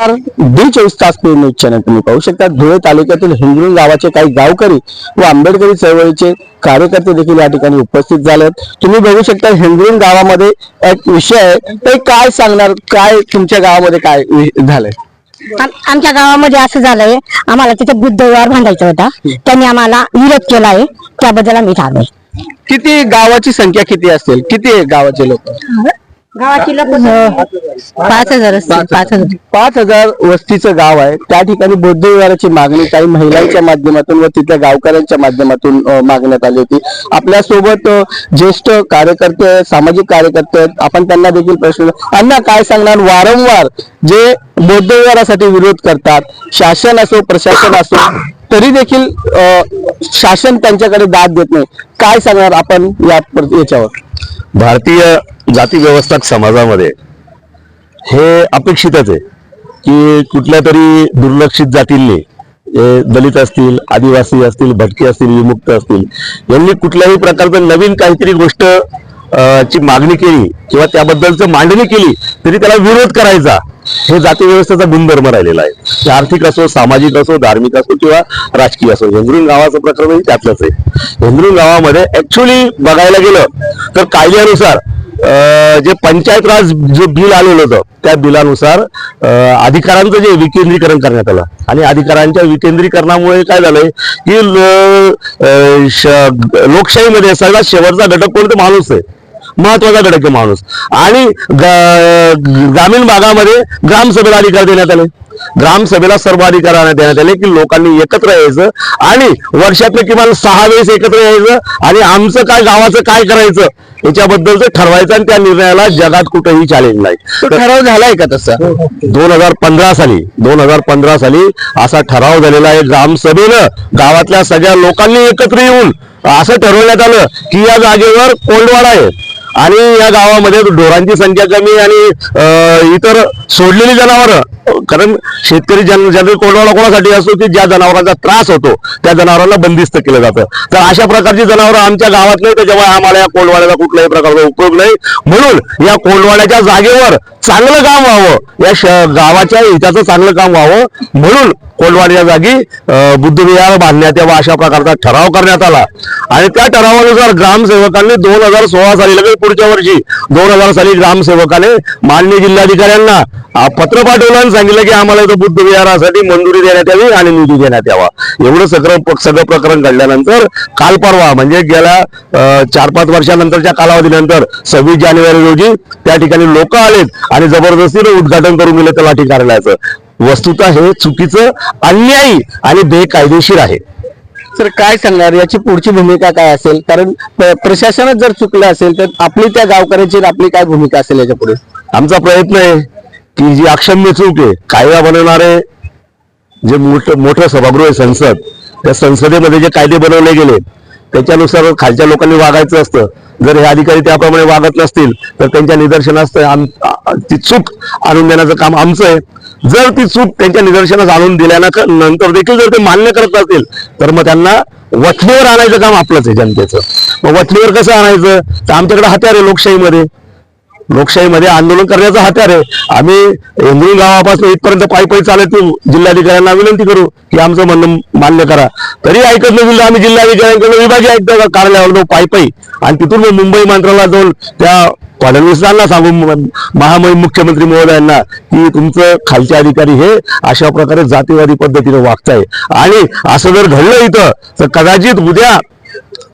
तास news channel तुम्ही पाहू शकता. धुळे तालुक्यातील हिंगरुण गावाचे काही गावकरी व आंबेडकरी चळवळीचे कार्यकर्ते देखील या ठिकाणी उपस्थित झाले तुम्ही बघू शकता हिंगरुण गावामध्ये एक विषय आहे. ते काय सांगणार? काय तुमच्या गावामध्ये काय झालंय? आम- आमच्या गावामध्ये असं झालंय. आम्हाला तिथे बुद्ध विहार बांधायचा होता. त्यांनी आम्हाला विरोध केला आहे त्याबद्दल आम्ही आलोय किती गावाची संख्या किती असेल किती आहे गावाचे लोक? गावाची लोक पाच हजार असतील पाच हजार. पाच हजार वस्तीचं गाव आहे. त्या ठिकाणी बौद्ध विहाराची मागणी काही महिलांच्या माध्यमातून व तिथल्या गावकऱ्यांच्या माध्यमातून अ, मागण्यात आली होती. आपल्यासोबत ज्येष्ठ कार्यकर्ते आहेत, सामाजिक कार्यकर्ते आहेत. आपण त्यांना देखील प्रश्न अण्णा काय सांगणार? वारंवार जे बौद्ध विहारासाठी विरोध करतात शासन असो प्रशासन असो तरी देखील अ, शासन त्यांच्याकडे दाद देत नाही. काय सांगणार आपण या याच्यावर? भारतीय जाती व्यवस्थाक समाजामध्ये हे अपेक्षितच आहे की कुठल्या तरी दुर्लक्षित जातींनी दलित असतील आदिवासी असतील भटके असतील विमुक्त असतील यांनी कुठल्याही प्रकारचं नवीन काहीतरी गोष्ट ची मागणी केली किंवा त्याबद्दलचं मांडणी केली तरी त्याला विरोध करायचा हे जाती व्यवस्थेचा गुणधर्म राहिलेला आहे. ते आर्थिक असो सामाजिक असो धार्मिक असो किंवा राजकीय असो हेंद्रून गावाचं प्रकरणही त्यातलंच आहे. हेंद्रून गावामध्ये ऍक्च्युली बघायला गेलं तर कायद्यानुसार जे पंचायत राज जे बिल आलेलं होतं त्या बिलानुसार अधिकारांचं जे विकेंद्रीकरण करण्यात आलं. आणि अधिकारांच्या विकेंद्रीकरणामुळे काय झालंय की लोकशाहीमध्ये सगळ्यात शेवटचा घटक कोणते? माणूस आहे. महत्त्वाचा घटक आहे माणूस. आणि ग्रामीण भागामध्ये ग्रामसभेला अधिकार देण्यात आले. ग्रामसभेला सर्व अधिकार देण्यात आले की लोकांनी एकत्र यायचं आणि वर्षातले किमान सहा वेळेस एकत्र यायचं आणि आमचं काय गावाचं काय करायचं याच्याबद्दलचं ठरवायचं आणि त्या निर्णयाला जगात कुठेही चॅलेंज नाही. ठराव झालाय का तसा? दोन हजार पंधरा साली दोन हजार पंधरा साली असा ठराव झालेला आहे. ग्रामसभेनं गावातल्या सगळ्या लोकांनी एकत्र येऊन असं ठरवण्यात आलं की या जागेवर कोंडवाडा आहे. आणि या गावामध्ये ढोरांची संख्या कमी आणि इतर सोडलेली जनावरं. कारण शेतकरी जन जनरल कोंडवाडा कोणासाठी असतो की ज्या जनावरांचा त्रास होतो त्या जनावरांना बंदिस्त केलं जातं. तर अशा प्रकारची जनावरं आमच्या गावात नाही त्याच्यामुळे आम्हाला या कोंडवाड्याचा कुठल्याही प्रकारचा उपयोग नाही. म्हणून या कोंडवाड्याच्या जागेवर चांगलं काम व्हावं या श- गावाच्या हिताचं चांगलं काम व्हावं. म्हणून कोंडवाडीच्या जागी बुद्धविहार बांधण्यात यावा अशा प्रकारचा ठराव करण्यात आला. आणि त्या ठरावानुसार ग्रामसेवकांनी दोन हजार सोळा साली लगेच म्हणजे पुढच्या वर्षी दोन हजार साली ग्रामसेवकाने माननीय जिल्हाधिकाऱ्यांना पत्र पाठवलं आणि सांगितलं की आम्हाला इथं बुद्ध विहारासाठी मंजुरी देण्यात यावी आणि निधी देण्यात यावा. एवढं सगळं सगळं प्रकरण घडल्यानंतर काल परवा म्हणजे गेल्या चार पाच वर्षानंतरच्या कालावधीनंतर सव्वीस जानेवारी रोजी त्या ठिकाणी लोक आलेत आणि जबरदस्तीनं उद्घाटन करून गेले तलाठी कार्यालयाचं वस्तुतः हे चुकीचं अन्यायी आणि बेकायदेशीर आहे. तर काय सांगणार? याची पुढची भूमिका काय असेल? कारण प्रशासनच जर चुकलं असेल तर आपली त्या गावकऱ्याची आपली काय भूमिका असेल याच्यापुढे आमचा प्रयत्न आहे की जी अक्षम्य चूक आहे कायदा बनवणारे जे मोठं मोठं सभागृह आहे संसद त्या संसदेमध्ये जे कायदे बनवले गेले त्याच्यानुसार खालच्या लोकांनी वागायचं असतं. जर हे अधिकारी त्याप्रमाणे वागत नसतील तर त्यांच्या निदर्शनास ती चूक आणून देण्याचं काम आमचं आहे. जर ती चूक त्यांच्या निदर्शनास आणून दिल्यानंतर नंतर देखील जर ते मान्य करत असतील तर मग त्यांना वठणीवर आणायचं काम आपलंच आहे जनतेचं. मग वठणीवर कसं आणायचं? तर आमच्याकडे हत्यार आहे लोकशाहीमध्ये. लोकशाहीमध्ये आंदोलन करण्याचा हत्यार आहे. आम्ही इंद्री गावापासून इथपर्यंत पायी पायी चालत जिल्हाधिकाऱ्यांना विनंती करू की आमचं म्हणणं मान्य करा. तरी ऐकत नसेल आम्ही जिल्हाधिकाऱ्यांकडे विभागीय आयुक्त कार्यालयावर जाऊ पायी पायी आणि तिथून मग मुंबई मंत्रालयात जाऊन त्या फडणवीसांना सांगू महामय महामहिम मुख्यमंत्री महोदयांना की तुमचं खालचे अधिकारी हे अशा प्रकारे जातीवादी पद्धतीने वागताय. आणि असं जर घडलं इथं तर कदाचित उद्या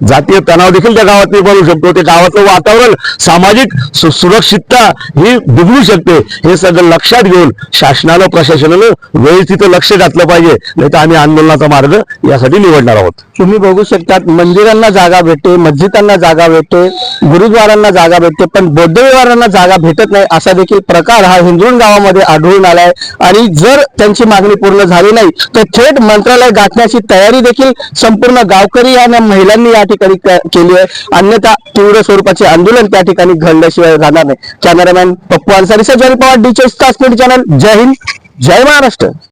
जातीय तणाव देखील त्या गावात निर्माण होऊ शकतो. ते गावातलं वातावरण सामाजिक सुरक्षितता ही बिघडू शकते. हे सगळं लक्षात घेऊन शासनानं प्रशासनानं वेळेस तिथं लक्ष घातलं पाहिजे. नाही तर आम्ही आंदोलनाचा मार्ग यासाठी निवडणार आहोत. तुम्ही बघू शकतात मंदिरांना जागा भेटते मस्जिदांना जागा भेटते गुरुद्वारांना जागा भेटते पण बौद्ध जागा भेटत नाही असा देखील प्रकार हा हिंदुण गावामध्ये आढळून आलाय. आणि जर त्यांची मागणी पूर्ण झाली नाही तर थेट मंत्रालय गाठण्याची तयारी देखील संपूर्ण गावकरी आणि महिलांनी या ठिकाणी केली आहे. अन्यथा तीव्र स्वरूपाचे आंदोलन त्या ठिकाणी घडल्याशिवाय राहणार नाही. कॅमेरामॅन पप्पू अन्सारी सज्जन पवार डी चोवीस तास चॅनल जय हिंद जय महाराष्ट्र.